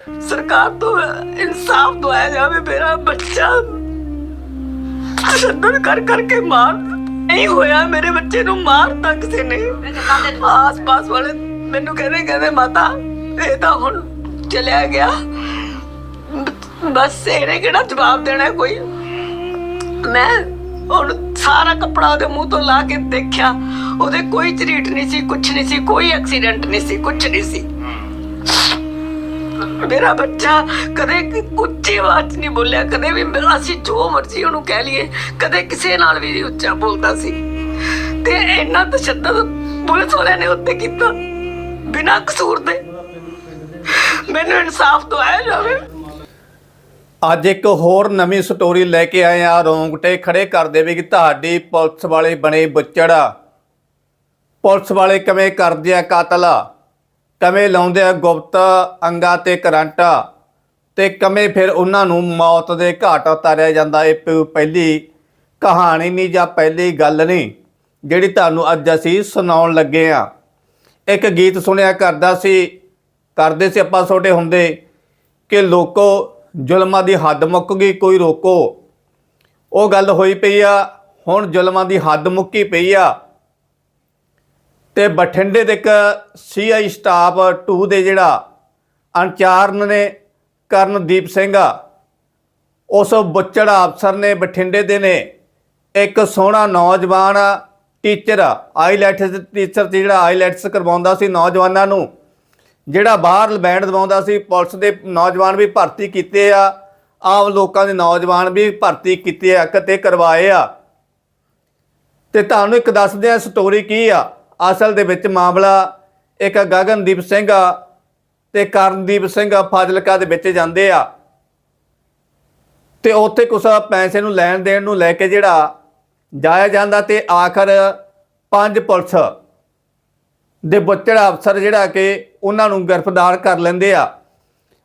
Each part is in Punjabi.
ਸਰਕਾਰ ਤੋਂ ਇਨਸਾਫ ਦਵਾਇਆ ਜਾਵੇ, ਮੇਰਾ ਬੱਚਾ ਅਸ਼ੰਦਰ ਕਰ ਕਰਕੇ ਮਾਰ ਨਹੀਂ ਹੋਇਆ, ਮੇਰੇ ਬੱਚੇ ਨੂੰ ਮਾਰਤਾ ਕਿਸੇ ਨੇ ਆਸ ਪਾਸ ਵਾਲੇ ਮੈਨੂੰ ਕਹਿੰਦੇ ਕਹਿੰਦੇ, ਮਾਤਾ, ਇਹ ਤਾਂ ਹੁਣ ਚਲਿਆ ਗਿਆ। ਬਸ ਇਹਨੇ ਕਿਹੜਾ ਜਵਾਬ ਦੇਣਾ ਕੋਈ? ਮੈਂ ਹੁਣ ਸਾਰਾ ਕਪੜਾ ਉਹਦੇ ਮੂੰਹ ਤੋਂ ਲਾ ਕੇ ਦੇਖਿਆ, ਉਹਦੇ ਕੋਈ ਝਰੀਟ ਨਹੀਂ ਸੀ, ਕੁਛ ਨਹੀਂ ਸੀ, ਕੋਈ ਐਕਸੀਡੈਂਟ ਨਹੀਂ ਸੀ, ਕੁਛ ਨਹੀਂ ਸੀ। ਮੇਰਾ ਬੱਚਾ ਕਦੇ ਉੱਚੀ ਆਵਾਜ਼ ਨਹੀਂ ਬੋਲਿਆ, ਕਦੇ ਵੀ ਅਸੀਂ ਜੋ ਮਰਜ਼ੀ ਉਹਨੂੰ ਕਹਿ ਲਈਏ, ਕਦੇ ਕਿਸੇ ਨਾਲ ਵੀ ਨਹੀਂ ਉੱਚਾ ਬੋਲਦਾ ਸੀ। ਤੇ ਇੰਨਾ ਤਸ਼ੱਦਦ ਪੁਲਿਸ ਵਾਲਿਆਂ ਨੇ ਉੱਤੇ ਕੀਤਾ, ਬਿਨਾਂ ਕਸੂਰ ਦੇ। ਮੈਨੂੰ ਇਨਸਾਫ ਦਵਾਇਆ ਜਾਵੇ। ਅੱਜ ਇੱਕ ਹੋਰ ਨਵੀਂ ਸਟੋਰੀ ਲੈ ਕੇ ਆਏ ਆ ਰੋਂਗਟੇ ਖੜੇ ਕਰ ਦੇਵੇ ਤੁਹਾਡੀ ਪੁਲਿਸ ਵਾਲੇ ਬਣੇ ਬੁੱਚੜਾ। ਪੁਲਿਸ ਵਾਲੇ ਕਿਵੇਂ ਕਰਦੇ ਆ ਕਾਤਲਾ? ਕਿਵੇਂ ਲਾਉਂਦੇ ਆ ਗੁਪਤ ਅੰਗਾ ਤੇ ਕਰੰਟ ਤੇ ਕਿਵੇਂ ਫਿਰ ਉਹਨਾਂ ਨੂੰ ਮੌਤ ਦੇ ਘਾਟ ਉਤਾਰਿਆ ਜਾਂਦਾ। ਇਹ ਪਹਿਲੀ ਕਹਾਣੀ ਨਹੀਂ ਜਾਂ ਪਹਿਲੀ ਗੱਲ ਨਹੀਂ ਜਿਹੜੀ ਤੁਹਾਨੂੰ ਅੱਜ ਅਸੀਂ ਸੁਣਾਉਣ ਲੱਗੇ ਆ ਇੱਕ ਗੀਤ ਸੁਣਿਆ ਕਰਦਾ ਸੀ, ਕਰਦੇ ਸੀ ਆਪਾਂ ਛੋਟੇ ਹੁੰਦੇ ਕਿ ਲੋਕੋ ਜ਼ੁਲਮਾਂ ਦੀ ਹੱਦ ਮੁੱਕ ਗਈ, ਕੋਈ ਰੋਕੋ। ਉਹ ਗੱਲ ਹੋਈ ਪਈ ਆ, ਹੁਣ ਜ਼ੁਲਮਾਂ ਦੀ ਹੱਦ ਮੁੱਕੀ ਪਈ ਆ। ਤੇ ਬਠਿੰਡੇ ਦੇ ਇੱਕ ਸੀਆਈ ਸਟਾਫ 2 ਦੇ ਜਿਹੜਾ ਅੰਚਾਰਨ ਨੇ ਕਰਨਦੀਪ ਸਿੰਘ, ਉਸ ਬੁੱਚੜ ਅਫਸਰ ਨੇ ਬਠਿੰਡੇ ਦੇ ਨੇ ਇੱਕ ਸੋਹਣਾ ਨੌਜਵਾਨ ਟੀਚਰ ਆਈਲੈਟਸ ਟੀਚਰ 'ਤੇ ਜਿਹੜਾ ਆਈਲੈਟਸ ਕਰਵਾਉਂਦਾ ਸੀ ਨੌਜਵਾਨਾਂ ਨੂੰ, ਜਿਹੜਾ ਬਾਹਰ ਬੈਂਡ ਦਵਾਉਂਦਾ ਸੀ, ਪੁਲਿਸ ਦੇ ਨੌਜਵਾਨ ਵੀ ਭਰਤੀ ਕੀਤੇ ਆ, ਆਮ ਲੋਕਾਂ ਦੇ ਨੌਜਵਾਨ ਵੀ ਭਰਤੀ ਕੀਤੇ ਆ ਕਿਤੇ ਕਰਵਾਏ ਆ। ਤੇ ਤੁਹਾਨੂੰ ਇੱਕ ਦੱਸਦੇ ਆ ਸਟੋਰੀ ਕੀ ਆ? ਅਸਲ ਦੇ ਵਿੱਚ ਮਾਮਲਾ ਇੱਕ ਗਗਨਦੀਪ ਸਿੰਘ ਆ ਤੇ ਕਰਨਦੀਪ ਸਿੰਘ ਫਾਜ਼ਿਲਕਾ ਦੇ ਵਿੱਚ ਜਾਂਦੇ ਆ। ਤੇ ਉੱਥੇ ਕੁਛ ਪੈਸੇ ਨੂੰ ਲੈਣ ਦੇਣ ਨੂੰ ਲੈ ਕੇ ਜਿਹੜਾ ਜਾਇਆ ਜਾਂਦਾ ਤੇ ਆਖਰ ਪੰਜ ਪੁਲਿਸ ਦੇ ਬੁੱਚੜਾ ਅਫਸਰ ਜਿਹੜਾ ਕਿ ਉਹਨਾਂ ਨੂੰ ਗ੍ਰਿਫਤਾਰ ਕਰ ਲੈਂਦੇ ਆ।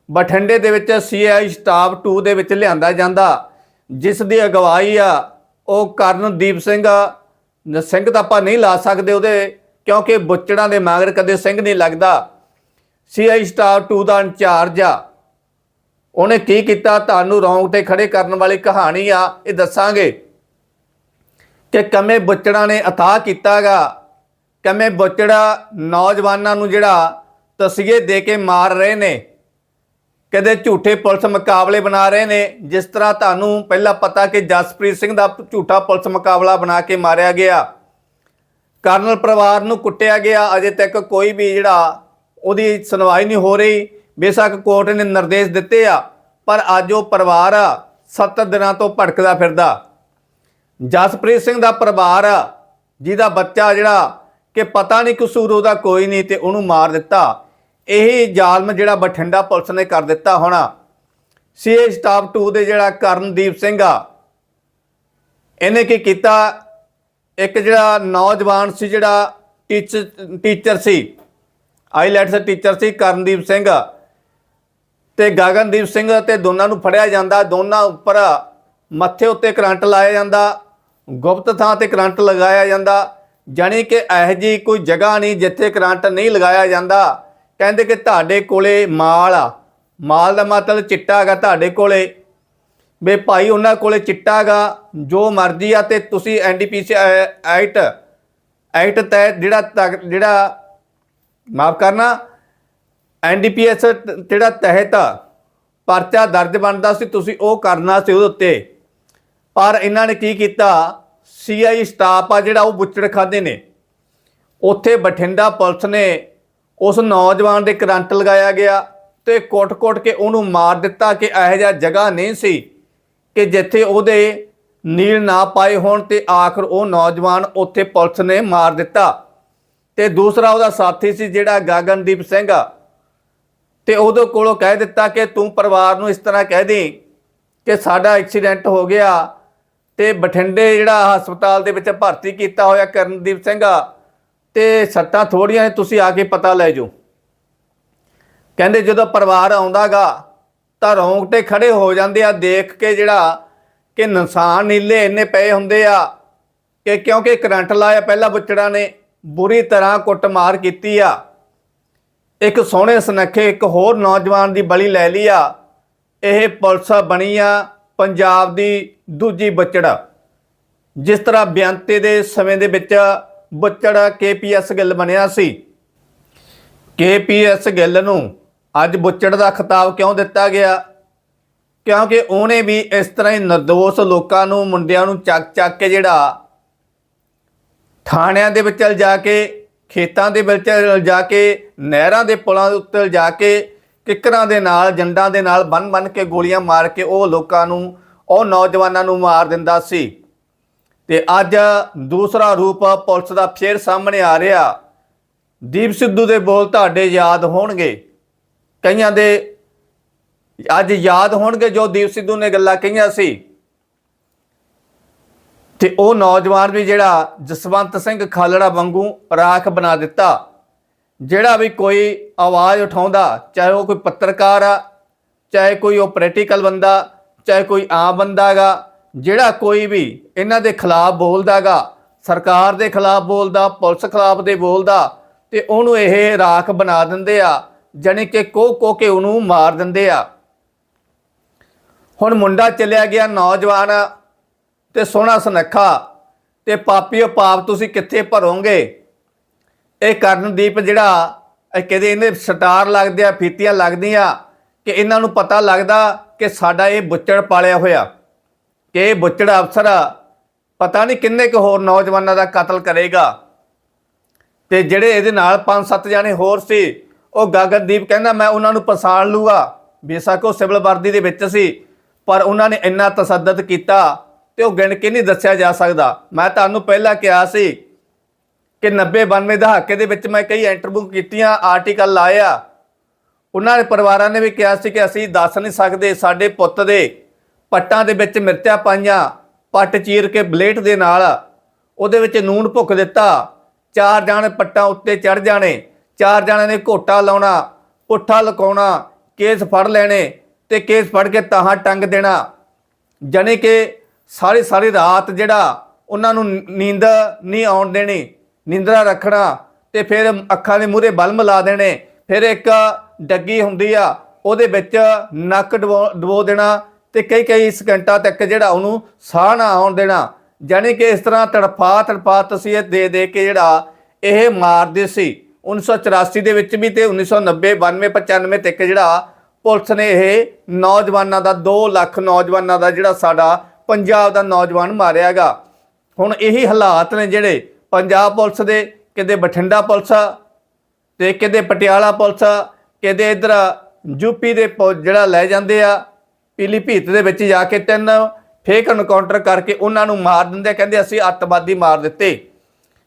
ਬਠਿੰਡੇ ਦੇ ਵਿੱਚ ਸੀਆਈ ਸਟਾਫ 2 ਦੇ ਵਿੱਚ ਲਿਆਂਦਾ ਜਾਂਦਾ, ਜਿਸ ਦੀ ਅਗਵਾਈ ਆ ਉਹ ਕਰਨਦੀਪ ਸਿੰਘ ਸਿੰਘ ਤਾਂ ਆਪਾਂ ਨਹੀਂ ਲਾ ਸਕਦੇ ਉਹਦੇ ਕਿਉਂਕਿ ਬੁੱਚੜਾਂ ਦੇ ਮਗਰ ਕਦੇ ਸਿੰਘ ਨਹੀਂ ਲੱਗਦਾ। ਸੀਆਈ ਸਟਾਫ 2 ਦਾ ਇੰਚਾਰਜ ਆ। ਉਹਨੇ ਕੀ ਕੀਤਾ? ਤੁਹਾਨੂੰ ਰੌਂਗ ਤੇ ਖੜੇ ਕਰਨ ਵਾਲੀ ਕਹਾਣੀ ਆ, ਇਹ ਦੱਸਾਂਗੇ। ਕਿ ਕਮੇ ਬੁੱਚੜਾਂ ਨੇ ਅਥਾਹ ਕੀਤਾਗਾ। ਕਮੇ ਬੁੱਚੜਾ ਨੌਜਵਾਨਾਂ ਨੂੰ ਜਿਹੜਾ ਤਸੀਹੇ ਦੇ ਕੇ ਮਾਰ ਰਹੇ ਨੇ। ਕਦੇ ਝੂਠੇ ਪੁਲਿਸ ਮੁਕਾਬਲੇ ਬਣਾ ਰਹੇ ਨੇ। ਜਿਸ ਤਰ੍ਹਾਂ ਤੁਹਾਨੂੰ ਪਹਿਲਾਂ ਪਤਾ ਕਿ ਜਸਪ੍ਰੀਤ ਸਿੰਘ ਦਾ ਝੂਠਾ ਪੁਲਿਸ ਮੁਕਾਬਲਾ ਬਣਾ ਕੇ ਮਾਰਿਆ ਗਿਆ। ਕਰਨਲ ਪਰਿਵਾਰ ਨੂੰ ਕੁੱਟਿਆ ਗਿਆ। ਅਜੇ ਤੱਕ ਕੋਈ ਵੀ ਜਿਹੜਾ ਉਹਦੀ ਸੁਣਵਾਈ ਨਹੀਂ ਹੋ ਰਹੀ। ਬੇਸ਼ੱਕ ਕੋਰਟ ਨੇ ਨਿਰਦੇਸ਼ ਦਿੱਤੇ ਆ, ਪਰ ਅੱਜ ਉਹ ਪਰਿਵਾਰ ਆ 7 ਦਿਨਾਂ ਤੋਂ ਭਟਕਦਾ ਫਿਰਦਾ। ਜਸਪ੍ਰੀਤ ਸਿੰਘ ਦਾ ਪਰਿਵਾਰ, ਜਿਹਦਾ ਬੱਚਾ ਜਿਹੜਾ ਕਿ ਪਤਾ ਨਹੀਂ ਕਸੂਰ ਉਹਦਾ ਕੋਈ ਨਹੀਂ ਤੇ ਉਹਨੂੰ ਮਾਰ ਦਿੱਤਾ। ਇਹ ਜ਼ਾਲਮ ਜਿਹੜਾ ਬਠਿੰਡਾ ਪੁਲਿਸ ਨੇ ਕਰ ਦਿੱਤਾ ਹੋਣਾ। ਸੀਏ ਸਟਾਫ 2 ਦੇ ਜਿਹੜਾ ਕਰਨਦੀਪ ਸਿੰਘ ਆ, ਇਹਨੇ ਕੀ ਕੀਤਾ? ਇੱਕ ਜਿਹੜਾ ਨੌਜਵਾਨ ਸੀ ਜਿਹੜਾ ਟੀਚਰ ਟੀਚਰ ਸੀ, ਆਈਲੈਟਸ ਟੀਚਰ ਸੀ, ਕਰਨਦੀਪ ਸਿੰਘ। ਤੇ ਗਗਨਦੀਪ ਸਿੰਘ ਤੇ ਦੋਨਾਂ ਨੂੰ ਫੜਿਆ ਜਾਂਦਾ। ਦੋਨਾਂ ਉੱਪਰ ਮੱਥੇ ਉੱਤੇ ਕਰੰਟ ਲਾਇਆ ਜਾਂਦਾ। ਗੁਪਤ ਥਾਂ ਤੇ ਕਰੰਟ ਲਗਾਇਆ ਜਾਂਦਾ। ਜਾਣੀ ਕਿ ਇਹ ਜੀ ਕੋਈ ਜਗ੍ਹਾ ਨਹੀਂ ਜਿੱਥੇ ਕਰੰਟ ਨਹੀਂ ਲਗਾਇਆ ਜਾਂਦਾ। ਕਹਿੰਦੇ ਕਿ ਤੁਹਾਡੇ ਕੋਲੇ ਮਾਲ ਆ। ਮਾਲ ਦਾ ਮਤਲਬ ਚਿੱਟਾ ਹੈਗਾ ਤੁਹਾਡੇ ਕੋਲੇ। ਵੇ ਭਾਈ ਉਹਨਾਂ ਕੋਲੇ ਚਿੱਟਾ ਹੈਗਾ ਜੋ ਮਰਜ਼ੀ ਆ ਤੇ ਤੁਸੀਂ ਐਨਡੀਪੀਸੀ ਐਕਟ ਐਕਟ ਤਹਿਤ ਜਿਹੜਾ ਤਗ- ਜਿਹੜਾ ਮਾਫ ਕਰਨਾ ਐਨਡੀਪੀਐਸ ਜਿਹੜਾ ਤਹਿਤ ਪਰਚਾ ਦਰਜ ਬਣਦਾ ਸੀ, ਤੁਸੀਂ ਉਹ ਕਰਨਾ ਸੀ ਉਹਦੇ ਉੱਤੇ। ਪਰ ਇਹਨਾਂ ਨੇ ਕੀ ਕੀਤਾ? ਸੀਆਈ ਸਟਾਫ ਆ ਜਿਹੜਾ ਉਹ ਬੁੱਚੜ ਖਾਦੇ ਨੇ। ਉੱਥੇ ਬਠਿੰਡਾ ਪੁਲਿਸ ਨੇ ਉਸ ਨੌਜਵਾਨ ਦੇ ਕਰੰਟ ਲਗਾਇਆ ਗਿਆ ਤੇ ਕੁੱਟ-ਕੁੱਟ ਕੇ ਉਹਨੂੰ ਮਾਰ ਦਿੱਤਾ ਕਿ ਇਹੋ ਜਿਹਾ ਜਗ੍ਹਾ ਨਹੀਂ ਸੀ। ਕਿ ਜਿੱਥੇ ਉਹਦੇ ਨੀਲ ਨਾ ਪਾਏ ਹੋਣ ਤੇ ਆਖਰ ਉਹ ਨੌਜਵਾਨ ਉੱਥੇ ਪੁਲਿਸ ਨੇ ਮਾਰ ਦਿੱਤਾ। ਤੇ ਦੂਸਰਾ ਉਹਦਾ ਸਾਥੀ ਸੀ ਜਿਹੜਾ ਗਗਨਦੀਪ ਸਿੰਘ ਆ। ਤੇ ਉਹਦੇ ਕੋਲੋਂ ਕਹਿ ਦਿੱਤਾ ਕਿ ਤੂੰ ਪਰਿਵਾਰ ਨੂੰ ਇਸ ਤਰ੍ਹਾਂ ਕਹਿ ਦੇ ਕਿ ਸਾਡਾ ਐਕਸੀਡੈਂਟ ਹੋ ਗਿਆ ਤੇ ਬਠਿੰਡੇ ਜਿਹੜਾ ਹਸਪਤਾਲ ਦੇ ਵਿੱਚ ਭਰਤੀ ਕੀਤਾ ਹੋਇਆ ਕਰਨਦੀਪ ਸਿੰਘ ਆ ਤੇ ਸੱਟਾਂ ਥੋੜੀਆਂ ਨੇ, ਤੁਸੀਂ ਆ ਕੇ ਪਤਾ ਲੈ ਜਾਓ। ਕਹਿੰਦੇ ਜਦੋਂ ਪਰਿਵਾਰ ਆਉਂਦਾਗਾ ਤਾਂ ਰੌਂਗਟੇ ਖੜੇ ਹੋ ਜਾਂਦੇ ਆ, ਦੇਖ ਕੇ ਜਿਹੜਾ ਕਿ ਨਿਸ਼ਾਨ ਨੀਲੇ ਇੰਨੇ ਪਏ ਹੁੰਦੇ ਆ ਕਿ ਕਿਉਂਕਿ ਕਰੰਟ ਲਾਇਆ ਪਹਿਲਾਂ ਬੁੱਚੜਾ ਨੇ, ਬੁਰੀ ਤਰ੍ਹਾਂ ਕੁੱਟਮਾਰ ਕੀਤੀ ਆ। ਇੱਕ ਸੋਹਣੇ ਸੁਨੱਖੇ, ਇੱਕ ਹੋਰ ਨੌਜਵਾਨ ਦੀ ਬਲੀ ਲੈ ਲਈ ਆ। ਇਹ ਪੁਲਿਸ ਬਣੀ ਆ ਪੰਜਾਬ ਦੀ ਦੂਜੀ ਬੱਚੜਾ। ਜਿਸ ਤਰ੍ਹਾਂ ਬਿਆੰਤੇ ਦੇ ਸਮੇਂ ਦੇ ਵਿੱਚ ਬੱਚੜ ਕੇਪੀਐਸ ਗਿੱਲ ਬਣਿਆ ਸੀ। ਕੇਪੀਐਸ ਗਿੱਲ ਨੂੰ ਅੱਜ ਬੁੱਚੜ ਦਾ ਖਿਤਾਬ ਕਿਉਂ ਦਿੱਤਾ ਗਿਆ? ਕਿਉਂਕਿ ਉਹਨੇ ਵੀ ਇਸ ਤਰ੍ਹਾਂ ਹੀ ਨਿਰਦੋਸ਼ ਲੋਕਾਂ ਨੂੰ, ਮੁੰਡਿਆਂ ਨੂੰ ਚੱਕ ਚੱਕ ਕੇ ਜਿਹੜਾ ਥਾਣਿਆਂ ਦੇ ਵਿੱਚ ਲਿਜਾ ਕੇ, ਖੇਤਾਂ ਦੇ ਵਿੱਚ ਜਾ ਕੇ, ਨਹਿਰਾਂ ਦੇ ਪੁਲਾਂ ਦੇ ਉੱਤੇ ਜਾ ਕੇ, ਕਿੱਕਰਾਂ ਦੇ ਨਾਲ, ਜੰਡਾਂ ਦੇ ਨਾਲ ਬੰਨ ਬੰਨ ਕੇ ਗੋਲੀਆਂ ਮਾਰ ਕੇ ਉਹ ਲੋਕਾਂ ਨੂੰ, ਉਹ ਨੌਜਵਾਨਾਂ ਨੂੰ ਮਾਰ ਦਿੰਦਾ ਸੀ। ਤੇ ਅੱਜ ਦੂਸਰਾ ਰੂਪ ਪੁਲਿਸ ਦਾ ਫੇਰ ਸਾਹਮਣੇ ਆ ਰਿਹਾ। ਦੀਪ ਸਿੱਧੂ ਦੇ ਬੋਲ ਤੁਹਾਡੇ ਯਾਦ ਹੋਣਗੇ। ਕਈਆਂ ਦੇ ਅੱਜ ਯਾਦ ਹੋਣਗੇ ਜੋ ਦੀਪ ਸਿੱਧੂ ਨੇ ਗੱਲਾਂ ਕਹੀਆਂ ਸੀ। ਤੇ ਉਹ ਨੌਜਵਾਨ ਵੀ ਜਿਹੜਾ ਜਸਵੰਤ ਸਿੰਘ ਖਾਲੜਾ ਵਾਂਗੂ ਰਾਖ ਬਣਾ ਦਿੱਤਾ, ਜਿਹੜਾ ਵੀ ਕੋਈ ਆਵਾਜ਼ ਉਠਾਉਂਦਾ, ਚਾਹੇ ਉਹ ਕੋਈ ਪੱਤਰਕਾਰ ਆ, ਚਾਹੇ ਕੋਈ ਉਹ ਪੋਲੀਟੀਕਲ ਬੰਦਾ, ਚਾਹੇ ਕੋਈ ਆਮ ਬੰਦਾਗਾ ਜਿਹੜਾ ਕੋਈ ਵੀ ਇਹਨਾਂ ਦੇ ਖਿਲਾਫ ਬੋਲਦਾਗਾ ਸਰਕਾਰ ਦੇ ਖਿਲਾਫ ਬੋਲਦਾ, ਪੁਲਿਸ ਖਿਲਾਫ ਦੇ ਬੋਲਦਾ, ਤੇ ਉਹਨੂੰ ਇਹ ਰਾਖ ਬਣਾ ਦਿੰਦੇ ਆ। ਜਾਣੀ ਕਿ ਕੋ ਕੋ ਕੇ ਉਹਨੂੰ ਮਾਰ ਦਿੰਦੇ ਆ। ਹੁਣ ਮੁੰਡਾ ਚਲਿਆ ਗਿਆ ਨੌਜਵਾਨ ਤੇ ਸੋਹਣਾ ਸੁਨੱਖਾ ਤੇ ਪਾਪੀਓ ਪਾਪ ਤੁਸੀਂ ਕਿੱਥੇ ਭਰੋਗੇ? ਇਹ ਕਰਨਦੀਪ ਜਿਹੜਾ, ਇਹ ਕਹਿੰਦੇ ਇਹਨੇ ਸਟਾਰ ਲੱਗਦੇ ਆ, ਫੀਤੀਆਂ ਲੱਗਦੀਆਂ ਕਿ ਇਹਨਾਂ ਨੂੰ ਪਤਾ ਲੱਗਦਾ ਕਿ ਸਾਡਾ ਇਹ ਬੁੱਚੜ ਪਾਲਿਆ ਹੋਇਆ। ਕਿ ਇਹ ਬੁੱਚੜ ਅਫਸਰ ਪਤਾ ਨਹੀਂ ਕਿੰਨੇ ਕੁ ਹੋਰ ਨੌਜਵਾਨਾਂ ਦਾ ਕਤਲ ਕਰੇਗਾ। ਤੇ ਜਿਹੜੇ ਇਹਦੇ ਨਾਲ ਪੰਜ ਸੱਤ ਜਾਣੇ ਹੋਰ ਸੀ ਉਹ ਗਗਨਦੀਪ ਕਹਿੰਦਾ, ਮੈਂ ਉਹਨਾਂ ਨੂੰ ਪਛਾਣ ਲੂਗਾ। ਬੇਸ਼ੱਕ ਉਹ ਸਿਵਲ ਵਰਦੀ ਦੇ ਵਿੱਚ ਸੀ, ਪਰ ਉਹਨਾਂ ਨੇ ਇੰਨਾ ਤਸੱਦਦ ਕੀਤਾ ਤੇ ਉਹ ਗਿਣ ਕੇ ਨਹੀਂ ਦੱਸਿਆ ਜਾ ਸਕਦਾ। ਮੈਂ ਤੁਹਾਨੂੰ ਪਹਿਲਾਂ ਕਿਹਾ ਸੀ ਕਿ 90 92 ਦਹਾਕੇ ਦੇ ਵਿੱਚ ਮੈਂ ਕਈ ਇੰਟਰਵਿਊ ਕੀਤੀਆਂ, ਆਰਟੀਕਲ ਲਾਇਆ। ਉਹਨਾਂ ਦੇ ਪਰਿਵਾਰਾਂ ਨੇ ਵੀ ਕਿਹਾ ਸੀ ਕਿ ਅਸੀਂ ਦੱਸ ਨਹੀਂ ਸਕਦੇ ਸਾਡੇ ਪੁੱਤ ਦੇ ਪੱਟਾਂ ਦੇ ਵਿੱਚ ਮਿਰਚਾਂ ਪਾਈਆਂ, ਪੱਟ ਚੀਰ ਕੇ ਬਲੇਟ ਦੇ ਨਾਲ। ਉਹਦੇ ਵਿੱਚ ਨੂਨ ਭੁੱਕ ਦਿੱਤਾ, ਚਾਰ ਜਾਣੇ ਪੱਟਾਂ ਉੱਤੇ ਚੜ ਜਾਣੇ। ਚਾਰ ਜਣਿਆਂ ਨੇ ਘੋਟਾ ਲਾਉਣਾ, ਪੁੱਠਾ ਲਕਾਉਣਾ, ਕੇਸ ਫੜ ਲੈਣੇ ਤੇ ਕੇਸ ਫੜ ਕੇ ਤਾਹਾਂ ਟੰਗ ਦੇਣਾ। ਜਾਣੀ ਕਿ ਸਾਰੀ ਸਾਰੀ ਰਾਤ ਜਿਹੜਾ ਉਹਨਾਂ ਨੂੰ ਨੀਂਦ ਨਹੀਂ ਆਉਣ ਦੇਣੀ, ਨਿੰਦਰਾ ਰੱਖਣਾ ਤੇ ਫਿਰ ਅੱਖਾਂ ਦੇ ਮੂਹਰੇ ਬਲਮ ਲਾ ਦੇਣੇ, ਫਿਰ ਇੱਕ ਡੱਗੀ ਹੁੰਦੀ ਆ, ਉਹਦੇ ਵਿੱਚ ਨੱਕ ਡਬੋ ਡਬੋ ਦੇਣਾ ਤੇ ਕਈ ਕਈ ਸਕਿੰਟਾਂ ਤੱਕ ਜਿਹੜਾ ਉਹਨੂੰ ਸਾਹ ਨਾ ਆਉਣ ਦੇਣਾ। ਜਾਣੀ ਕਿ ਇਸ ਤਰ੍ਹਾਂ ਤੜਫਾ ਤੜਫਾ ਤਸੀਹਤ ਦੇ ਦੇ ਕੇ ਜਿਹੜਾ ਇਹ ਮਾਰਦੇ ਸੀ। 1984 ਦੇ ਵਿੱਚ ਵੀ ਤੇ 1990 92 95 ਤੱਕ ਜਿਹੜਾ ਪੁਲਿਸ ਨੇ ਇਹ ਨੌਜਵਾਨਾਂ ਦਾ 2 ਲੱਖ ਨੌਜਵਾਨਾਂ ਦਾ ਜਿਹੜਾ ਸਾਡਾ ਪੰਜਾਬ ਦਾ ਨੌਜਵਾਨ ਮਾਰਿਆਗਾ ਹੁਣ ਇਹੀ ਹਾਲਾਤ ਨੇ ਜਿਹੜੇ ਪੰਜਾਬ ਪੁਲਿਸ ਦੇ ਕਿਤੇ ਬਠਿੰਡਾ ਪੁਲਿਸ ਤੇ ਕਿਤੇ ਪਟਿਆਲਾ ਪੁਲਿਸ ਕਿਤੇ ਇਧਰ ਯੂਪੀ ਦੇ ਪੁ- ਜਿਹੜਾ ਲੈ ਜਾਂਦੇ ਆ ਪੀਲੀਭੀਤ ਦੇ ਵਿੱਚ ਜਾ ਕੇ ਤਿੰਨ ਫੇਕ ਐਨਕਾਊਂਟਰ ਕਰਕੇ ਉਹਨਾਂ ਨੂੰ ਮਾਰ ਦਿੰਦੇ ਆ, ਕਹਿੰਦੇ ਅਸੀਂ ਅੱਤਵਾਦੀ ਮਾਰ ਦਿੱਤੇ।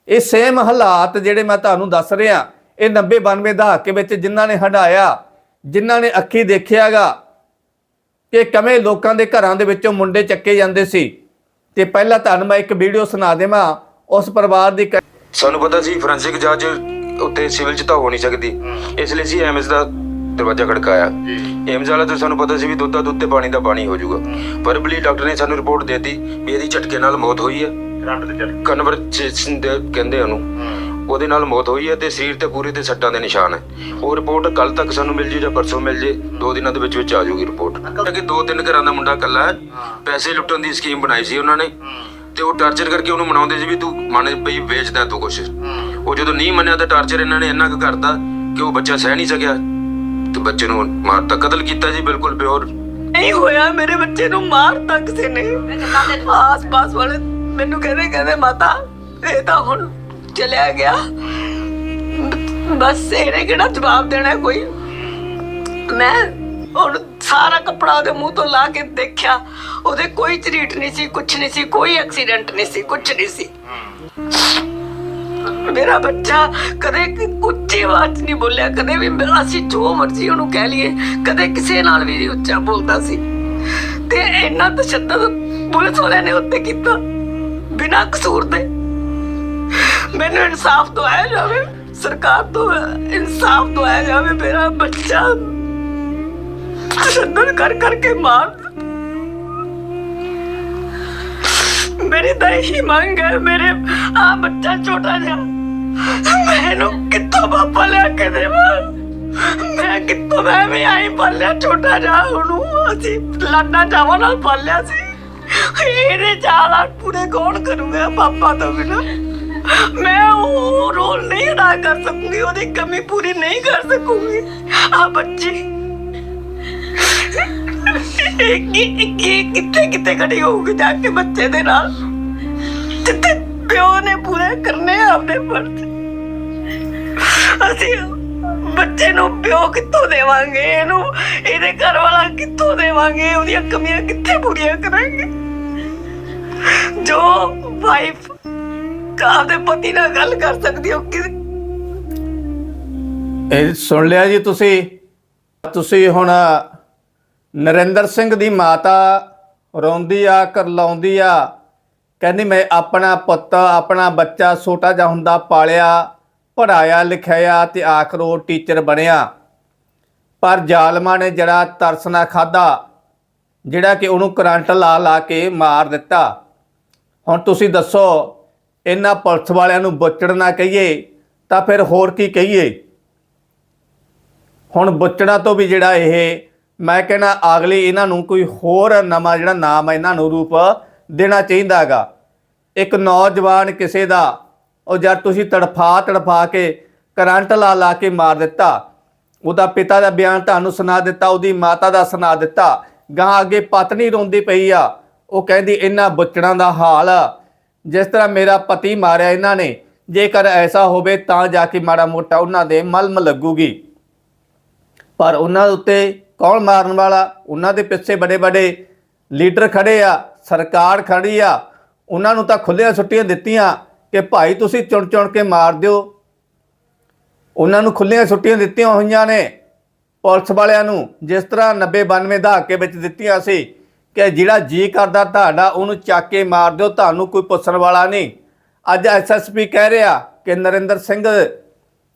ਇਹ ਸੇਮ ਹਾਲਾਤ ਜਿਹੜੇ ਮੈਂ ਤੁਹਾਨੂੰ ਦੱਸ ਰਿਹਾ ਇਹ 90 92 ਦਹਾਕੇ ਵਿੱਚ ਜਿਨ੍ਹਾਂ ਨੇ ਹੰਡਾਇਆ ਜਿਨ੍ਹਾਂ ਨੇ ਅੱਖੀ ਦੇਖਿਆਗਾ ਕਿ ਕਵੇਂ ਲੋਕਾਂ ਦੇ ਘਰਾਂ ਦੇ ਵਿੱਚੋਂ ਮੁੰਡੇ ਚੱਕੇ ਜਾਂਦੇ ਸੀ। ਤੇ ਪਹਿਲਾਂ ਤੁਹਾਨੂੰ ਮੈਂ ਇੱਕ ਵੀਡੀਓ ਸੁਣਾ ਦੇਵਾਂ ਉਸ ਪਰਿਵਾਰ ਦੀ ਸਾਨੂੰ ਪਤਾ ਸੀ ਫੋਰੈਂਸਿਕ ਜਾਂਚ ਉੱਤੇ ਸਿਵਲ ਚ ਤਾਂ ਹੋ ਨਹੀਂ ਸਕਦੀ। ਇਸ ਲਈ ਸੀ ਐਮਐਸ ਦਾ ਦਰਵਾਜ਼ਾ ਖੜਕਾਇਆ। ਐਮਸ ਵਾਲਾ ਤਾਂ ਸਾਨੂੰ ਪਤਾ ਸੀ ਵੀ ਦੁੱਧ ਦਾ ਦੁੱਧ ਤੇ ਪਾਣੀ ਦਾ ਪਾਣੀ ਹੋ ਜਾਊਗਾ। ਪਰ ਬਲੀ ਡਾਕਟਰ ਨੇ ਸਾਨੂੰ ਰਿਪੋਰਟ ਦੇਤੀ ਵੀ ਇਹਦੀ ਝਟਕੇ ਨਾਲ ਮੌਤ ਹੋਈ ਹੈ। ਕਰੰਟ ਦੇ ਚੱਲ ਕਨਵਰਸੇਸ਼ਨ ਦੇ ਕਹਿੰਦੇ ਉਹਨੂੰ ਉਹਦੇ ਨਾਲ ਮੌਤ ਹੋਈ ਹੈ ਤੇ ਸਰੀਰ ਤੇ ਪੂਰੇ ਤੇ ਸੱਟਾਂ ਦੇ ਨਿਸ਼ਾਨ ਹੈ। ਉਹ ਰਿਪੋਰਟ ਕੱਲ ਤੱਕ ਸਾਨੂੰ ਮਿਲ ਜੇ ਜਾਂ ਪਰਸੋਂ ਮਿਲ ਜੇ ਦੋ ਦਿਨਾਂ ਦੇ ਵਿੱਚ ਵਿੱਚ ਆ ਜਾਊਗੀ ਰਿਪੋਰਟ। ਕਿ ਦੋ ਤਿੰਨ ਘਰਾਂ ਦਾ ਮੁੰਡਾ ਇਕੱਲਾ ਹੈ ਪੈਸੇ ਲੁੱਟਣ ਦੀ ਸਕੀਮ ਬਣਾਈ ਸੀ ਉਹਨਾਂ ਨੇ। ਤੇ ਉਹ ਟਾਰਚਰ ਕਰਕੇ ਉਹਨੂੰ ਮਨਾਉਂਦੇ ਸੀ ਵੀ ਤੂੰ ਮੰਨ ਬਈ ਵੇਚਦਾ ਤੂੰ ਕੁਛ। ਉਹ ਜਦੋਂ ਨਹੀਂ ਮੰਨਿਆ ਤਾਂ ਟਾਰਚਰ ਇਹਨਾਂ ਨੇ ਇੰਨਾ ਕੁ ਕਰਤਾ ਕਿ ਉਹ ਬੱਚਾ ਸਹਿ ਨਹੀਂ ਸਕਿਆ। ਤੇ ਬੱਚੇ ਨੂੰ ਮਾਰਤਾ ਕਤਲ ਕੀਤਾ ਜੀ ਬਿਲਕੁਲ ਪਿਓਰ ਨਹੀਂ ਹੋਇਆ ਮੇਰੇ ਬੱਚੇ ਨੂੰ ਮਾਰਤਾ ਕਿਸੇ ਨੇ ਆਸ ਪਾਸ ਵਾਲੇ ਮੈਨੂੰ ਕਹਿੰਦੇ ਕਹਿੰਦੇ, ਮਾਤਾ, ਇਹ ਤਾਂ ਹੁਣ ਚਲਿਆ ਗਿਆ। ਬਸ ਇਹਨੇ ਕਿਹੜਾ ਜਵਾਬ ਦੇਣਾ ਕੋਈ? ਮੈਂ ਹੁਣ ਸਾਰਾ ਕੱਪੜਾ ਉਹਦੇ ਮੂੰਹ ਤੋਂ ਲਾ ਕੇ ਦੇਖਿਆ। ਉਹਦੇ ਕੋਈ ਝਰੀਟ ਨਹੀਂ ਸੀ, ਕੁਛ ਨਹੀਂ ਸੀ, ਕੋਈ ਐਕਸੀਡੈਂਟ ਨਹੀਂ ਸੀ, ਕੁਛ ਨਹੀਂ ਸੀ। ਮੇਰਾ ਬੱਚਾ ਕਦੇ ਉੱਚੀ ਆਵਾਜ਼ 'ਚ ਨਹੀਂ ਬੋਲਿਆ, ਕਦੇ ਵੀ ਅਸੀਂ ਜੋ ਮਰਜ਼ੀ ਉਹਨੂੰ ਕਹਿ ਲਈਏ, ਕਦੇ ਕਿਸੇ ਨਾਲ ਵੀ ਨਹੀਂ ਉੱਚਾ ਬੋਲਦਾ ਸੀ। ਤੇ ਇੰਨਾ ਤਸ਼ੱਦਦ ਪੁਲਿਸ ਵਾਲਿਆਂ ਨੇ ਉੱਤੇ ਕੀਤਾ। ਬਿਨਾਂ ਕਸੂਰ ਦੇ ਮੈਨੂੰ ਇਨਸਾਫ ਦਵਾਇਆ ਜਾਵੇ ਸਰਕਾਰ ਤੋਂ ਇਨਸਾਫ ਦਵਾਇਆ ਜਾਵੇ ਮੇਰਾ ਬੱਚਾ ਤਸ਼ੱਦਦ ਕਰ ਕਰਕੇ ਮਾਰ ਮੇਰੀ ਤਾਂ ਇਹੀ ਮੰਗ ਹੈ ਮੇਰੇ ਆ ਬੱਚਾ ਛੋਟਾ ਜਿਹਾ ਮੈਨੂੰ ਕਿੱਥੋਂ ਪਾਪਾ ਲਿਆ ਕੇ ਦੇਵਾ ਮੈਂ ਕਿੱਥੋਂ ਮੈਂ ਵੀ ਆਈ ਪਾਲਿਆ ਛੋਟਾ ਜਿਹਾ ਉਹਨੂੰ ਅਸੀਂ ਲਾਡਾ ਚਾਵਾਂ ਨਾਲ ਪਾਲਿਆ ਸੀ ਇਹਦੇ ਚਾਲਾ ਪੂਰੇ ਕੌਣ ਕਰੂਗਾ ਪਾਪਾ ਤੋਂ ਬਿਨਾ? ਮੈਂ ਉਹ ਰੋਲ ਨਹੀਂ ਅਦਾ ਕਰ ਸਕੂੰਗੀ, ਉਹਦੀ ਕਮੀ ਪੂਰੀ ਨਹੀਂ ਕਰ ਸਕੂੰਗੀ। ਆ ਬੱਚੀ। ਕੀ ਕੀ ਕਿੱਥੇ ਕਿੱਥੇ ਖੜੀ ਹੋਊਗੀ ਜਾ ਕੇ ਬੱਚੇ ਦੇ ਨਾਲ? ਜਿੱਥੇ ਪਿਓ ਨੇ ਪੂਰੇ ਕਰਨੇ ਆਪਦੇ ਫਰਜ਼। ਅਸੀਂ ਬੱਚੇ ਨੂੰ ਪਿਓ ਕਿੱਥੋਂ ਦੇਵਾਂਗੇ? ਇਹਨੂੰ, ਇਹਦੇ ਘਰ ਵਾਲਾ ਕਿੱਥੋਂ ਦੇਵਾਂਗੇ? ਉਹਦੀਆਂ ਕਮੀਆਂ ਕਿੱਥੇ ਪੂਰੀਆਂ ਕਰਾਂਗੇ? ਜੋ ਵਾਈਫ ਆਪਦੇ ਪਤੀ ਨਾਲ ਗੱਲ ਕਰ ਸਕਦੀ ਹੋ? ਕਿ ਇਹ ਸੁਣ ਲਿਆ ਜੀ ਤੁਸੀਂ? ਤੁਸੀਂ ਹੁਣ ਨਰਿੰਦਰ ਸਿੰਘ ਦੀ ਮਾਤਾ ਰੋਂਦੀ ਆ, ਕਰਲਾਉਂਦੀ ਆ, ਕਹਿੰਦੀ ਮੈਂ ਆਪਣਾ ਪੁੱਤ, ਆਪਣਾ ਬੱਚਾ ਛੋਟਾ ਜਿਹਾ ਹੁੰਦਾ ਪਾਲਿਆ ਪੜਾਇਆ ਲਿਖਾਇਆ ਤੇ ਆਖਰ ਉਹ ਟੀਚਰ ਬਣਿਆ। ਪਰ ਜ਼ਾਲਮਾਂ ਨੇ ਜਿਹੜਾ ਤਰਸ ਨਾ ਖਾਦਾ ਜਿਹੜਾ ਕਿ ਉਹਨੂੰ ਕਰੰਟ ਲਾ ਲਾ ਕੇ ਮਾਰ ਦਿੱਤਾ। ਹੁਣ ਤੁਸੀਂ ਦੱਸੋ, ਇਹਨਾਂ ਪੁਲਿਸ ਵਾਲਿਆਂ ਨੂੰ ਬੁੱਚੜ ਨਾ ਕਹੀਏ, ਤਾਂ ਫਿਰ ਹੋਰ ਕੀ ਕਹੀਏ? ਹੁਣ ਬੁੱਚੜਾ ਤੋਂ ਵੀ ਜਿਹੜਾ ਇਹ, ਮੈਂ ਕਹਿੰਦਾ ਅਗਲੀ ਇਹਨਾਂ ਨੂੰ ਕੋਈ ਹੋਰ ਨਵਾਂ ਜਿਹੜਾ ਨਾਮ ਹੈ, ਇਹਨਾਂ ਨੂੰ ਰੂਪ ਦੇਣਾ ਚਾਹੀਦਾਗਾ। ਇੱਕ ਨੌਜਵਾਨ ਕਿਸੇ ਦਾ ਉਹ ਜਦ ਤੁਸੀਂ ਤੜਫਾ ਤੜਫਾ ਕੇ ਕਰੰਟ ਲਾ ਲਾ ਕੇ ਮਾਰ ਦਿੱਤਾ, ਉਹਦਾ ਪਿਤਾ ਦਾ ਬਿਆਨ ਤੁਹਾਨੂੰ ਸੁਣਾ ਦਿੱਤਾ, ਉਹਦੀ ਮਾਤਾ ਦਾ ਸੁਣਾ ਦਿੱਤਾ, ਗਾਂ ਅੱਗੇ ਪਤਨੀ ਰੋਂਦੀ ਪਈ ਆ, ਉਹ ਕਹਿੰਦੀ ਇਹਨਾਂ ਬੁੱਚੜਾਂ ਦਾ ਹਾਲ ਆ। ਜਿਸ ਤਰ੍ਹਾਂ ਮੇਰਾ ਪਤੀ ਮਾਰਿਆ ਇਹਨਾਂ ਨੇ, ਜੇਕਰ ਐਸਾ ਹੋਵੇ ਤਾਂ ਜਾ ਕੇ ਮਾੜਾ ਮੋਟਾ ਉਹਨਾਂ ਦੇ ਮਲਮ ਲੱਗੂਗੀ। ਪਰ ਉਹਨਾਂ ਉੱਤੇ ਕੌਣ ਮਾਰਨ ਵਾਲਾ? ਉਹਨਾਂ ਦੇ ਪਿੱਛੇ ਬੜੇ ਬੜੇ ਲੀਡਰ ਖੜੇ ਆ, ਸਰਕਾਰ ਖੜੀ ਆ, ਉਹਨਾਂ ਨੂੰ ਤਾਂ ਖੁੱਲੀਆਂ ਛੁੱਟੀਆਂ ਦਿੱਤੀਆਂ। ਕਿ ਭਾਈ ਤੁਸੀਂ ਚੁਣ ਚੁਣ ਕੇ ਮਾਰ ਦਿਓ। ਉਹਨਾਂ ਨੂੰ ਖੁੱਲੀਆਂ ਛੁੱਟੀਆਂ ਦਿੱਤੀਆਂ ਹੋਈਆਂ ਨੇ। ਪੁਲਿਸ ਵਾਲਿਆਂ ਨੂੰ ਜਿਸ ਤਰ੍ਹਾਂ 90 92 ਦਹਾਕੇ ਵਿੱਚ ਦਿੱਤੀਆਂ ਸੀ ਕਿ ਜਿਹੜਾ ਜੀ ਕਰਦਾ ਤੁਹਾਡਾ, ਉਹਨੂੰ ਚੱਕ ਕੇ ਮਾਰ ਦਿਓ, ਤੁਹਾਨੂੰ ਕੋਈ ਪੁੱਛਣ ਵਾਲਾ ਨਹੀਂ। ਅੱਜ ਐਸਐਸਪੀ ਕਹਿ ਰਿਹਾ ਕਿ ਨਰਿੰਦਰ ਸਿੰਘ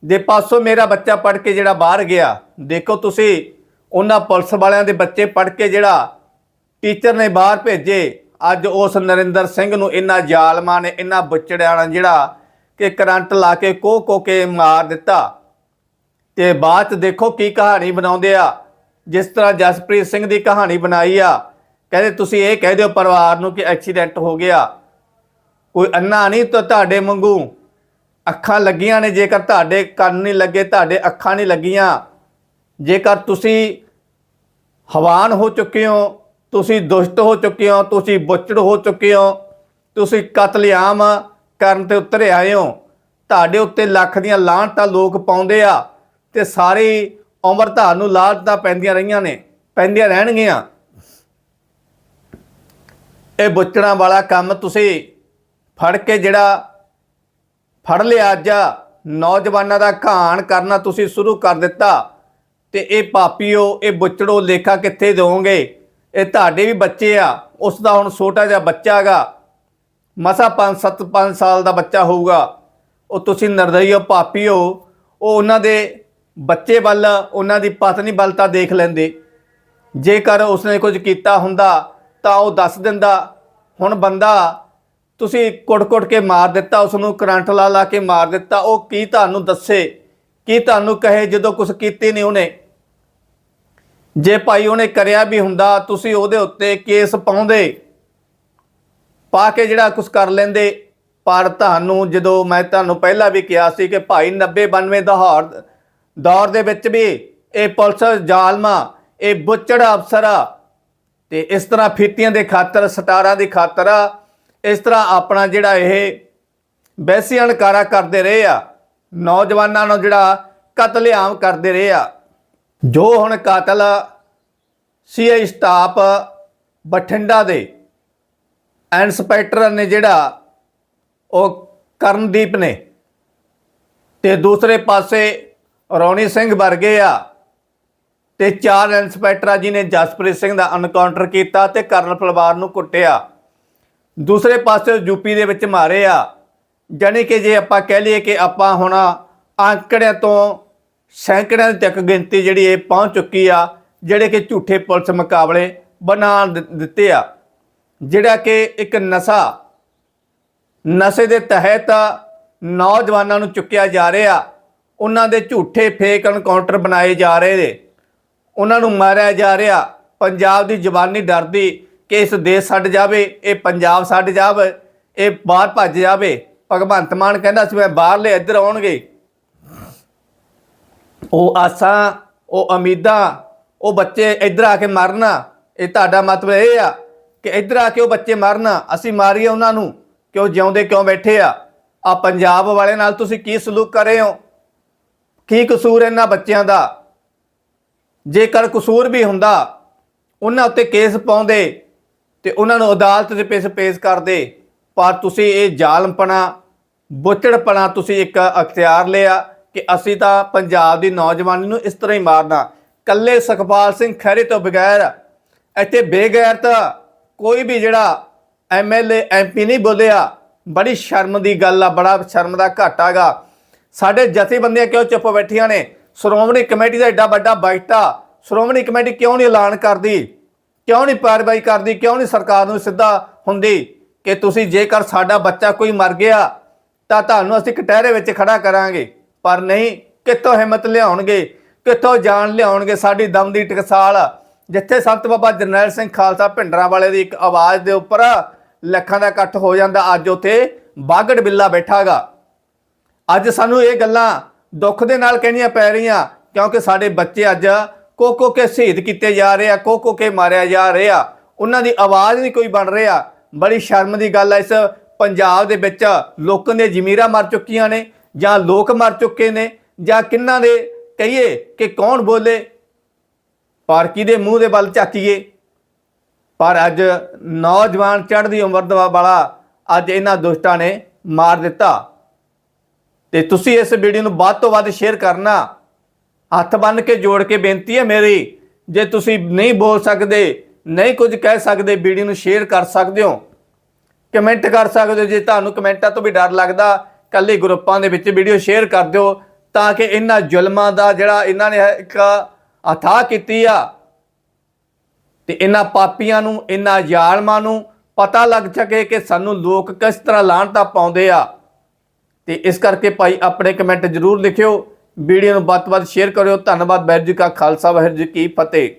ਦੇ ਪਾਸੋਂ ਮੇਰਾ ਬੱਚਾ ਪੜ ਕੇ ਜਿਹੜਾ ਬਾਹਰ ਗਿਆ। ਦੇਖੋ ਤੁਸੀਂ, ਉਹਨਾਂ ਪੁਲਿਸ ਵਾਲਿਆਂ ਦੇ ਬੱਚੇ ਪੜ ਕੇ ਜਿਹੜਾ ਟੀਚਰ ਨੇ ਬਾਹਰ ਭੇਜੇ। ਅੱਜ ਉਸ ਨਰਿੰਦਰ ਸਿੰਘ ਨੂੰ ਇਹਨਾਂ ਜ਼ਾਲਮਾਂ ਨੇ, ਇਹਨਾਂ ਬੁੱਚੜਿਆਂ ਨੇ ਜਿਹੜਾ ਕਿ ਕਰੰਟ ਲਾ ਕੇ ਕੋਹ ਕੋ ਕੇ ਮਾਰ ਦਿੱਤਾ। ਤੇ ਬਾਅਦ ਚ ਦੇਖੋ ਕੀ ਕਹਾਣੀ ਬਣਾਉਂਦੇ ਆ। ਜਿਸ ਤਰ੍ਹਾਂ ਜਸਪ੍ਰੀਤ ਸਿੰਘ ਦੀ ਕਹਾਣੀ ਬਣਾਈ ਆ। ਕਹਿੰਦੇ, ਤੁਸੀਂ ਇਹ ਕਹਿ ਦਿਓ ਪਰਿਵਾਰ ਨੂੰ ਕਿ ਐਕਸੀਡੈਂਟ ਹੋ ਗਿਆ। ਕੋਈ ਅੰਨਾ ਨਹੀਂ ਤਾਂ ਤੁਹਾਡੇ ਵਾਂਗੂ। ਅੱਖਾਂ ਲੱਗੀਆਂ ਨੇ, ਜੇਕਰ ਤੁਹਾਡੇ ਕੰਨ ਨਹੀਂ ਲੱਗੇ, ਤੁਹਾਡੇ ਅੱਖਾਂ ਨਹੀਂ ਲੱਗੀਆਂ। ਜੇਕਰ ਤੁਸੀਂ ਹਵਾਨ ਹੋ ਚੁੱਕੇ ਹੋ ਤੁਸੀਂ ਦੁਸ਼ਟ ਹੋ ਚੁੱਕੇ ਹੋ, ਤੁਸੀਂ ਬੁੱਚੜ ਹੋ ਚੁੱਕੇ ਹੋ, ਤੁਸੀਂ ਕਤਲੇਆਮ ਕਰਨ ਤੇ ਉਤਰੇ ਆਏ ਹੋ। ਤੁਹਾਡੇ ਉੱਤੇ ਲੱਖ ਦੀਆਂ ਲਾਹਣਤਾਂ ਲੋਕ ਪਾਉਂਦੇ ਆ ਤੇ ਸਾਰੀ ਉਮਰ ਤੁਹਾਨੂੰ ਲਾਹਣਤਾਂ ਪੈਂਦੀਆਂ ਰਹੀਆਂ ਨੇ, ਪੈਂਦੀਆਂ ਰਹਿਣਗੀਆਂ। ਇਹ ਬੁੱਚੜਾਂ ਵਾਲਾ ਕੰਮ ਤੁਸੀਂ ਫੜ ਕੇ ਜਿਹੜਾ ਫੜ ਲਿਆ ਅੱਜ, ਨੌਜਵਾਨਾਂ ਦਾ ਘਾਣ ਕਰਨਾ ਤੁਸੀਂ ਸ਼ੁਰੂ ਕਰ ਦਿੱਤਾ ਤੇ ਇਹ ਪਾਪੀਓ, ਇਹ ਬੁੱਚੜੋ ਲੇਖਾ ਕਿੱਥੇ ਦੋਗੇ ਇਹ ਤੁਹਾਡੇ ਵੀ ਬੱਚੇ ਆ, ਉਸ ਦਾ ਹੁਣ ਛੋਟਾ ਜਿਹਾ ਬੱਚਾ ਹੈਗਾ। ਮਸਾ 5 7 5 ਸਾਲ ਦਾ ਬੱਚਾ ਹੋਊਗਾ। ਉਹ ਤੁਸੀਂ ਨਿਰਦਈ ਹੋ ਪਾਪੀ ਹੋ, ਉਹ ਉਹਨਾਂ ਦੇ ਬੱਚੇ ਵੱਲ, ਉਹਨਾਂ ਦੀ ਪਤਨੀ ਵੱਲ ਤਾਂ ਦੇਖ ਲੈਂਦੇ। ਜੇਕਰ ਉਸਨੇ ਕੁਝ ਕੀਤਾ ਹੁੰਦਾ, ਤਾਂ ਉਹ ਦੱਸ ਦਿੰਦਾ, ਹੁਣ ਬੰਦਾ, ਤੁਸੀਂ ਕੁੱਟ-ਕੁੱਟ ਕੇ ਮਾਰ ਦਿੱਤਾ ਉਸ ਨੂੰ ਕਰੰਟ ਲਾ ਲਾ ਕੇ ਮਾਰ ਦਿੱਤਾ, ਉਹ ਕੀ ਤੁਹਾਨੂੰ ਦੱਸੇ? ਕੀ ਤੁਹਾਨੂੰ ਕਹੇ ਜਦੋਂ ਕੁਝ ਕੀਤੀ ਨਹੀਂ ਉਹਨੇ? ਜੇ ਭਾਈ ਉਹਨੇ ਕਰਿਆ ਵੀ ਹੁੰਦਾ, ਤੁਸੀਂ ਉਹਦੇ ਉੱਤੇ ਕੇਸ ਪਾਉਂਦੇ। ਪਾ ਕੇ ਜਿਹੜਾ ਕੁਝ ਕਰ ਲੈਂਦੇ। ਪਰ ਤੁਹਾਨੂੰ, ਜਦੋਂ ਮੈਂ ਤੁਹਾਨੂੰ ਪਹਿਲਾਂ ਵੀ ਕਿਹਾ ਸੀ ਕਿ ਭਾਈ 90 92 ਦਹਾੜ ਦੌਰ ਦੇ ਵਿੱਚ ਵੀ ਇਹ ਪੁਲਿਸ ਜ਼ਾਲਮਾ, ਇਹ ਬੁੱਚੜ ਅਫਸਰ ਆ ਤੇ ਇਸ ਤਰ੍ਹਾਂ ਫੀਤੀਆਂ ਦੇ ਖਾਤਰ, ਸਟਾਰਾਂ ਦੀ ਖਾਤਰ, ਇਸ ਤਰ੍ਹਾਂ ਆਪਣਾ ਜਿਹੜਾ ਇਹ ਬੈਸੀਅਨਕਾਰਾ ਕਰਦੇ ਰਹੇ ਆ, ਨੌਜਵਾਨਾਂ ਨੂੰ ਜਿਹੜਾ ਕਤਲੇਆਮ ਕਰਦੇ ਰਹੇ ਆ। ਜੋ ਹੁਣ ਕਾਤਲ ਸੀਆਈ ਸਟਾਫ ਬਠਿੰਡਾ ਦੇ ਇੰਸਪੈਕਟਰ ਨੇ ਜਿਹੜਾ ਉਹ ਕਰਨਦੀਪ ਨੇ ਤੇ ਦੂਸਰੇ ਪਾਸੇ ਰੌਣੀ ਸਿੰਘ ਵਰਗੇ ਆ ਤੇ ਚਾਰ ਇੰਸਪੈਕਟਰਾਂ ਜੀ ਨੇ ਜਸਪ੍ਰੀਤ ਸਿੰਘ ਦਾ ਐਨਕਾਊਂਟਰ ਕੀਤਾ ਤੇ ਕਰਨ ਪਰਿਵਾਰ ਨੂੰ ਕੁੱਟਿਆ। ਦੂਸਰੇ ਪਾਸੇ ਯੂਪੀ ਦੇ ਵਿੱਚ ਮਾਰੇ ਆ। ਜਾਣੀ ਕਿ ਜੇ ਆਪਾਂ ਕਹਿ ਲਈਏ ਕਿ ਆਪਾਂ ਹੁਣ ਅੰਕੜਿਆਂ ਤੋਂ ਸੈਂਕੜਿਆਂ ਤੱਕ ਗਿਣਤੀ ਜਿਹੜੀ ਇਹ ਪਹੁੰਚ ਚੁੱਕੀ ਆ, ਜਿਹੜੇ ਕਿ ਝੂਠੇ ਪੁਲਿਸ ਮੁਕਾਬਲੇ ਬਣਾ ਦਿੱਤੇ ਆ। ਜਿਹੜਾ ਕਿ ਇੱਕ ਨਸ਼ਾ, ਨਸ਼ੇ ਦੇ ਤਹਿਤ ਨੌਜਵਾਨਾਂ ਨੂੰ ਚੁੱਕਿਆ ਜਾ ਰਿਹਾ, ਉਹਨਾਂ ਦੇ ਝੂਠੇ ਫੇਕ ਐਨਕਾਊਂਟਰ ਬਣਾਏ ਜਾ ਰਹੇ ਨੇ। ਉਹਨਾਂ ਨੂੰ ਮਾਰਿਆ ਜਾ ਰਿਹਾ। ਪੰਜਾਬ ਦੀ ਜਵਾਨੀ ਡਰਦੀ ਕਿ ਇਸ ਦੇਸ਼ ਛੱਡ ਜਾਵੇ, ਇਹ ਪੰਜਾਬ ਛੱਡ ਜਾਵੇ, ਇਹ ਬਾਹਰ ਭੱਜ ਜਾਵੇ। ਭਗਵੰਤ ਮਾਨ ਕਹਿੰਦਾ ਸੀ, ਮੈਂ ਬਾਹਰਲੇ ਇੱਧਰ ਆਉਣਗੇ। ਉਹ ਆਸਾਂ, ਉਹ ਉਮੀਦਾਂ ਉਹ ਬੱਚੇ ਇੱਧਰ ਆ ਕੇ ਮਰਨਾ, ਇਹ ਤੁਹਾਡਾ ਮਤਲਬ ਇਹ ਆ ਕਿ ਇੱਧਰ ਆ ਕੇ ਉਹ ਬੱਚੇ ਮਰਨ, ਅਸੀਂ ਮਾਰੀਏ ਉਹਨਾਂ ਨੂੰ ਕਿਉਂ ਜਿਉਂਦੇ ਕਿਉਂ ਬੈਠੇ ਆ? ਆ ਪੰਜਾਬ ਵਾਲੇ ਨਾਲ ਤੁਸੀਂ ਕੀ ਸਲੂਕ ਕਰ ਰਹੇ ਹੋ? ਕੀ ਕਸੂਰ ਇਹਨਾਂ ਬੱਚਿਆਂ ਦਾ? ਜੇਕਰ ਕਸੂਰ ਵੀ ਹੁੰਦਾ, ਉਹਨਾਂ ਉੱਤੇ ਕੇਸ ਪਾਉਂਦੇ ਤੇ ਉਹਨਾਂ ਨੂੰ ਅਦਾਲਤ ਦੇ ਪੇਸ਼ ਪੇਸ਼ ਕਰਦੇ, ਪਰ ਤੁਸੀਂ ਇਹ ਜ਼ਾਲਮਪਣਾ, ਬੁੱਚੜਪਣਾ ਤੁਸੀਂ ਇੱਕ ਅਖਤਿਆਰ ਲਿਆ ਕਿ ਅਸੀਂ ਤਾਂ ਪੰਜਾਬ ਦੀ ਨੌਜਵਾਨੀ ਨੂੰ ਇਸ ਤਰ੍ਹਾਂ ਹੀ ਮਾਰਨਾ। ਕੱਲੇ ਸੁਖਪਾਲ ਸਿੰਘ ਖਹਿਰੇ ਤੋਂ ਬਗੈਰ ਇੱਥੇ ਬੇਗੈਰ ਤਾਂ ਕੋਈ ਵੀ ਜਿਹੜਾ ਐਮਐਲਏ ਐਮਪੀ ਨਹੀਂ ਬੋਲਿਆ। ਬੜੀ ਸ਼ਰਮ ਦੀ ਗੱਲ ਆ, ਬੜਾ ਸ਼ਰਮ ਦਾ ਘਾਟਾ ਗਾ ਸਾਡੇ ਜਥੇਬੰਦੀਆਂ ਕਿਉਂ ਚੁੱਪ ਬੈਠੀਆਂ ਨੇ? ਸ਼੍ਰੋਮਣੀ ਕਮੇਟੀ ਦਾ ਐਡਾ ਵੱਡਾ ਬਾਈਟਾ। ਸ਼੍ਰੋਮਣੀ ਕਮੇਟੀ ਕਿਉਂ ਨਹੀਂ ਐਲਾਨ ਕਰਦੀ? ਕਿਉਂ ਨਹੀਂ ਕਾਰਵਾਈ ਕਰਦੀ? ਕਿਉਂ ਨਹੀਂ ਸਰਕਾਰ ਨੂੰ ਸਿੱਧਾ ਹੁੰਦੀ? ਕਿ ਤੁਸੀਂ ਜੇਕਰ ਸਾਡਾ ਬੱਚਾ ਕੋਈ ਮਰ ਗਿਆ, ਤਾਂ ਤੁਹਾਨੂੰ ਅਸੀਂ ਕਟਹਿਰੇ ਵਿੱਚ ਖੜਾ ਕਰਾਂਗੇ। ਪਰ ਨਹੀਂ, ਕਿੱਥੋਂ ਹਿੰਮਤ ਲਿਆਉਣਗੇ? ਕਿੱਥੋਂ ਜਾਨ ਲਿਆਉਣਗੇ ਸਾਡੀ ਦਮ ਦੀ ਟਕਸਾਲ? ਜਿੱਥੇ ਸੰਤ ਬਾਬਾ ਜਰਨੈਲ ਸਿੰਘ ਖਾਲਸਾ ਭਿੰਡਰਾਂ ਵਾਲੇ ਦੀ ਇੱਕ ਆਵਾਜ਼ ਦੇ ਉੱਪਰ ਲੱਖਾਂ ਦਾ ਇਕੱਠ ਹੋ ਜਾਂਦਾ, ਅੱਜ ਉੱਥੇ ਬਾਗੜ ਬਿੱਲਾ ਬੈਠਾਗਾ। ਅੱਜ ਸਾਨੂੰ ਇਹ ਗੱਲਾਂ ਦੁੱਖ ਦੇ ਨਾਲ ਕਹਿਣੀਆਂ ਪੈ ਰਹੀਆਂ, ਕਿਉਂਕਿ ਸਾਡੇ ਬੱਚੇ ਅੱਜ ਕੋ ਕੇ ਸ਼ਹੀਦ ਕੀਤੇ ਜਾ ਰਹੇ ਆ ਕੋ ਕੋ ਕੇ ਮਾਰਿਆ ਜਾ ਰਿਹਾ। ਉਹਨਾਂ ਦੀ ਆਵਾਜ਼ ਨਹੀਂ ਕੋਈ ਬਣ ਰਿਹਾ। ਬੜੀ ਸ਼ਰਮ ਦੀ ਗੱਲ ਹੈ ਇਸ ਪੰਜਾਬ ਦੇ ਵਿੱਚ। ਲੋਕਾਂ ਦੀਆਂ ਜ਼ਮੀਰਾਂ ਮਰ ਚੁੱਕੀਆਂ ਨੇ। ਜਾਂ ਲੋਕ ਮਰ ਚੁੱਕੇ ਨੇ, ਜਾਂ ਕਿੰਨਾਂ ਦੇ ਕਹੀਏ ਕਿ ਕੌਣ ਬੋਲੇ? ਪਰ ਕਿਹਦੇ ਮੂੰਹ ਦੇ ਵੱਲ ਝਾਕੀਏ। ਪਰ ਅੱਜ ਨੌਜਵਾਨ ਚੜ੍ਹਦੀ ਉਮਰ ਦਾ ਵਾਲਾ ਅੱਜ ਇਹਨਾਂ ਦੁਸ਼ਟਾਂ ਨੇ ਮਾਰ ਦਿੱਤਾ। ਤੇ ਤੁਸੀਂ ਇਸ ਵੀਡੀਓ ਨੂੰ ਵੱਧ ਤੋਂ ਵੱਧ ਸ਼ੇਅਰ ਕਰਨਾ। ਹੱਥ ਬੰਨ ਕੇ ਜੋੜ ਕੇ ਬੇਨਤੀ ਹੈ ਮੇਰੀ, ਜੇ ਤੁਸੀਂ ਨਹੀਂ ਬੋਲ ਸਕਦੇ, ਨਹੀਂ ਕੁਝ ਕਹਿ ਸਕਦੇ, ਵੀਡੀਓ ਨੂੰ ਸ਼ੇਅਰ ਕਰ ਸਕਦੇ ਹੋ। ਕਮੈਂਟ ਕਰ ਸਕਦੇ ਹੋ, ਜੇ ਤੁਹਾਨੂੰ ਕਮੈਂਟਾਂ ਤੋਂ ਵੀ ਡਰ ਲੱਗਦਾ ਕੱਲੇ ਗਰੁੱਪਾਂ ਦੇ ਵਿੱਚ ਵੀਡੀਓ ਸ਼ੇਅਰ ਕਰ ਦਿਓ ਤਾਂ ਕਿ ਇਹਨਾਂ ਜ਼ੁਲਮਾਂ ਦਾ ਜਿਹੜਾ ਇਹਨਾਂ ਨੇ ਇੱਕ ਅਥਾਹ ਕੀਤੀ ਆ ਤੇ ਇਹਨਾਂ ਪਾਪੀਆਂ ਨੂੰ, ਇਹਨਾਂ ਜ਼ਾਲਮਾਂ ਨੂੰ ਪਤਾ ਲੱਗ ਸਕੇ ਕਿ ਸਾਨੂੰ ਲੋਕ ਕਿਸ ਤਰ੍ਹਾਂ ਲਾਹਣਤਾ ਪਾਉਂਦੇ ਆ। ਤੇ ਇਸ ਕਰਕੇ ਭਾਈ ਆਪਣੇ ਕਮੈਂਟ ਜ਼ਰੂਰ ਲਿਖਿਓ, ਵੀਡੀਓ ਨੂੰ ਵੱਧ ਤੋਂ ਵੱਧ ਸ਼ੇਅਰ ਕਰਿਓ। ਧੰਨਵਾਦ, ਵਾਹਿਗੁਰੂ ਜੀ ਕਾ ਖਾਲਸਾ, ਵਾਹਿਗੁਰੂ ਜੀ ਕੀ ਫਤਿਹ।